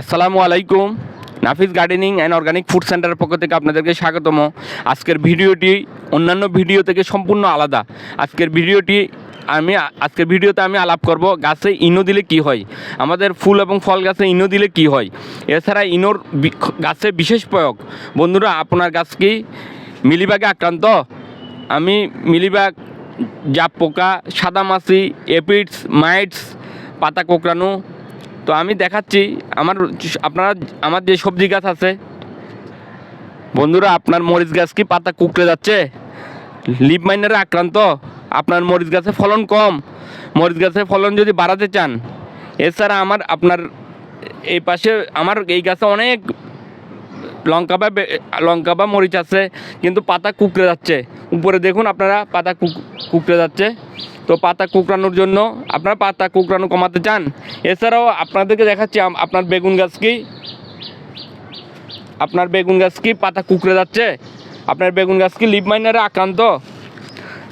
আসসালামু আলাইকুম। Nafis gardening and organic food সেন্টারের পক্ষ থেকে আপনাদেরকে স্বাগতম। আজকের ভিডিওটি অন্যান্য ভিডিও থেকে সম্পূর্ণ আলাদা। আজকের ভিডিওটি আমি আজকের ভিডিওতে আমি আলাপ করব গাছে ইনো দিলে কি হয়? আমাদের ফুল এবং ফল গাছে ইনো দিলে কি হয়? এছাড়া ইনোর গাছে বিশেষ প্রয়োগ। বন্ধুরা, আপনার গাছ কি মিলিবাগে আক্রান্ত? আমি মিলিবাগ জাপ পোকা সাদামাছি এপিডস, মাইটস, পাতা কোঁকড়ানো তো আমি দেখাচ্ছি, আমার আপনারা, আমার যে সবজি গাছ আছে, বন্ধুরা আপনার মরিচ গাছ কি পাতা কুকড়ে যাচ্ছে? লিপ মাইনারে আক্রান্ত, আপনার মরিচ গাছে ফলন কম। মরিচ গাছে ফলন যদি বাড়াতে চান, এছাড়া আমার, আপনার এই পাশে, আমার এই গাছে অনেক লঙ্কা বে- লঙ্কা বা মরিচ আছে, কিন্তু পাতা কুকড়ে যাচ্ছে। উপরে দেখুন আপনারা পাতা কুক- কুকড়ে যাচ্ছে। তো পাতা কুকড়ানোর জন্য আপনারা পাতা কুকড়ানো কমাতে চান। এছাড়াও আপনাদেরকে দেখাচ্ছি আপনার বেগুন গাছ কি? আপনার বেগুন গাছ কি পাতা কুকড়ে যাচ্ছে? আপনার বেগুন গাছ কি লিপ মাইনারে আক্রান্ত?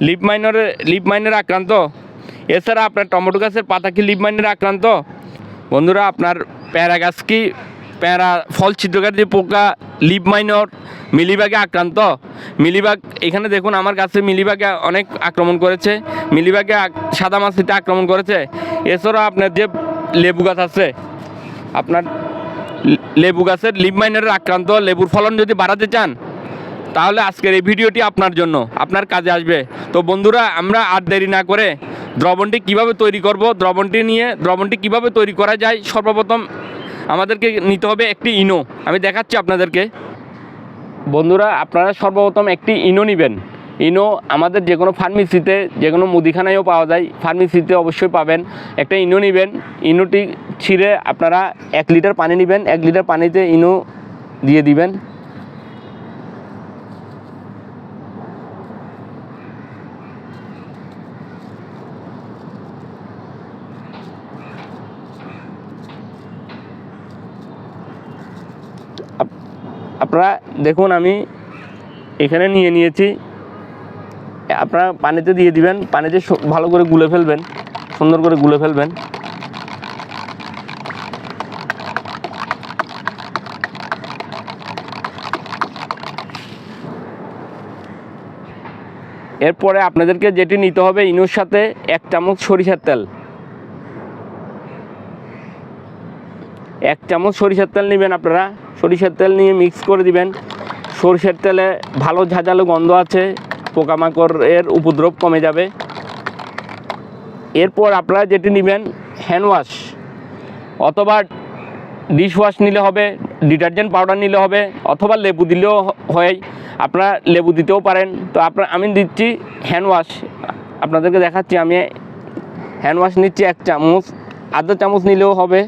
লিপ মাইনারে লিপ মাইনারে আক্রান্ত? এছাড়া আপনার টমেটো গাছের পাতা কি লিপ মাইনারে আক্রান্ত? বন্ধুরা, আপনার প্যারা গাছ কি? প্যারা ফল ছিদ্রকারী পোকা লিপ মাইনর মিলিবাগে আক্রান্ত। মিলিবাগ, এখানে দেখুন আমার কাছে মিলিবাগে অনেক আক্রমণ করেছে। মিলিবাগে সাদা মাছিতে আক্রমণ করেছে। এছাড়াও আপনার যে লেবু গাছ আছে, আপনার লেবু গাছের লিপ মাইনারের আক্রান্ত। লেবুর ফলন যদি বাড়াতে চান, তাহলে আজকের এই ভিডিওটি আপনার জন্য, আপনার কাজে আসবে। তো বন্ধুরা, আমরা আর দেরি না করে দ্রবণটি কীভাবে তৈরি করব, দ্রবণটি নিয়ে, দ্রবণটি কীভাবে তৈরি করা যায়, সর্বপ্রথম আমাদেরকে নিতে হবে একটি ইনো। আমি দেখাচ্ছি আপনাদেরকে। বন্ধুরা, আপনারা সর্বপ্রথম একটি ইনো নেবেন। ইনো আমাদের যে কোনো ফার্মেসিতে, যে কোনো মুদিখানায়ও পাওয়া যায়। ফার্মেসিতে অবশ্যই পাবেন। একটা ইনো নেবেন। ইনোটি ছিঁড়ে আপনারা এক লিটার পানি নেবেন। এক লিটার পানিতে ইনো দিয়ে দিবেন। আপনারা দেখুন, আমি এখানে নিয়ে নিয়েছি। আপনারা পানিতে দিয়ে দিবেন, পানিতে ভালো করে গুলে ফেলবেন, সুন্দর করে গুলে ফেলবেন। এরপরে আপনাদেরকে যেটি নিতে হবে, ইনুর সাথে এক চামচ সরিষার তেল। এক চামচ সরিষার তেল নেবেন আপনারা। সরিষার তেল নিয়ে মিক্স করে দিবেন। সরিষার তেলে ভালো ঝাঁঝালো গন্ধ আছে, পোকামাকড়ের উপদ্রব কমে যাবে। এরপর আপনারা যেটি নেবেন হ্যান্ড ওয়াশ অথবা ডিশ ওয়াশ নিলে হবে ডিটারজেন্ট পাউডার নিলে হবে, অথবা লেবু দিলেও হয়। আপনারা লেবু দিতেও পারেন। তো আপনার, আমি দিচ্ছি হ্যান্ড ওয়াশ আপনাদেরকে দেখাচ্ছি, আমি হ্যান্ড ওয়াশ নিচ্ছি এক চামচ, আধা চামচ নিলেও হবে।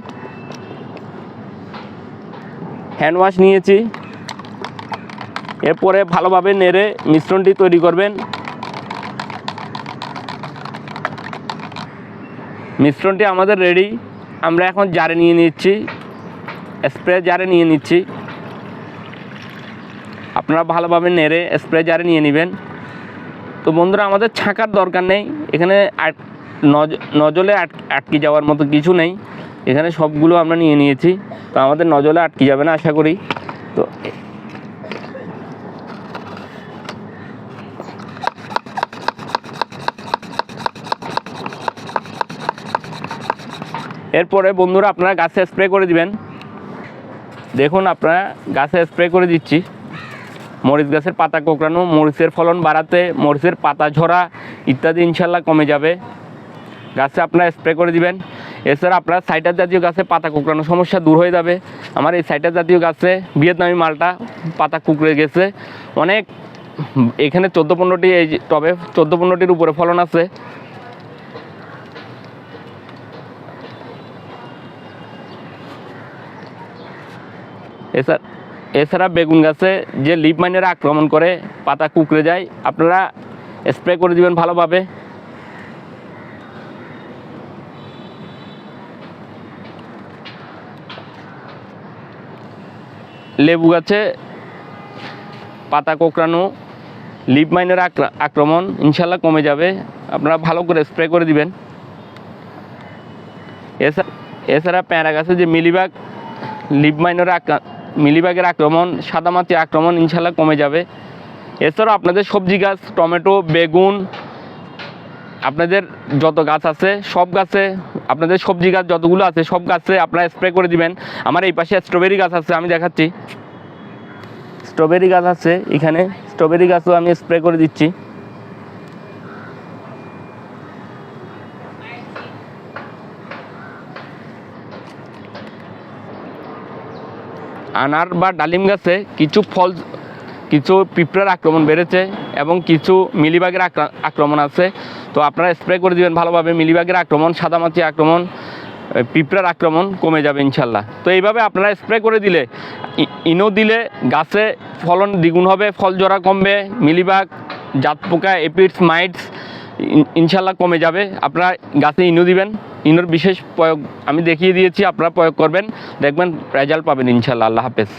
হ্যান্ড ওয়াশ নিয়েছি। এরপরে ভালোভাবে নেড়ে মিশ্রণটি তৈরি করবেন। মিশ্রণটি আমাদের রেডি আমরা এখন জারে নিয়ে নিচ্ছি। স্প্রে জারে নিয়ে নিচ্ছি। আপনারা ভালোভাবে নেড়ে স্প্রে জারে নিয়ে নেবেন। তো বন্ধুরা, আমাদের ছাঁকার দরকার নেই। এখানে নজলে আট- আটকে যাওয়ার মতো কিছু নেই। এখানে সবগুলো আমরা নিয়ে নিয়েছি। তো আমাদের নজলে আটকে যাবে না, আশা করি। তো এরপরে বন্ধুরা আপনারা গাছে স্প্রে করে দিবেন। দেখুন, আপনারা গাছে স্প্রে করে দিচ্ছি। মরিচ গাছের পাতা কোঁকড়ানো, মরিচের ফলন বাড়াতে, মরিচের পাতা ঝরা ইত্যাদি ইনশাল্লাহ কমে যাবে। গাছে আপনারা স্প্রে করে দিবেন। এছাড়া আপনার সাইটার জাতীয় গাছে পাতা কুকড়ানো সমস্যা দূর হয়ে যাবে। আমার এই সাইটার জাতীয় গাছে ভিয়েতনামি মালটা পাতা কুকড়ে গেছে। অনেক এখানে চোদ্দ পনেরোটি এই টবে চোদ্দ পনেরোটির উপরে ফলন আছে। এছাড়া এছাড়া বেগুন গাছে যে লিপ মাইনেরা আক্রমণ করে পাতা কুকড়ে যায়, আপনারা স্প্রে করে দিবেন ভালোভাবে। লেবু গাছে, পাতা, কোঁকড়ানো, লিপ মাইনের আক্রা- আক্রমণ ইনশাল্লাহ কমে যাবে। আপনারা ভালো করে স্প্রে করে দিবেন। এছাড়া এছাড়া প্যাঁরা গাছে যে মিলিবাগ, লিপ মাইনরে মিলিবাগের আক্রমণ সাদামাছি আক্রমণ ইনশাল্লাহ কমে যাবে। এছাড়াও আপনাদের সবজি গাছ, টমেটো, বেগুন আপনাদের যত গাছ আছে, সব গাছে, আপনাদের সবজি গাছ যতগুলো আছে, সব গাছে আপনারা স্প্রে করে দিবেন। আমার এই পাশে স্ট্রবেরি গাছ আছে, আমি দেখাচ্ছি। স্ট্রবেরি গাছ আছে, এখানে স্ট্রবেরি গাছও আমি স্প্রে করে দিচ্ছি। আনার বা ডালিম গাছে কিছু ফল, কিছু পিঁপড়ার আক্রমণ বেড়েছে এবং কিছু মিলিবাগের আক্রমণ আছে। তো আপনারা স্প্রে করে দিবেন ভালোভাবে, মিলিবাগের আক্রমণ, সাদামাছি আক্রমণ পিঁপড়ার আক্রমণ কমে যাবে ইনশাল্লাহ। তো এইভাবে আপনারা স্প্রে করে দিলে ইনো দিলে গাছে ফলন দ্বিগুণ হবে, ফল জরা কমবে, মিলিবাগ জাত পোকা এপিডস, মাইটস ইনশাল্লাহ কমে যাবে। আপনারা গাছে ইনো দিবেন, ইনোর বিশেষ প্রয়োগ আমি দেখিয়ে দিয়েছি, আপনারা প্রয়োগ করবেন, দেখবেন রেজাল্ট পাবেন ইনশাল্লাহ, আল্লাহ হাফেজ।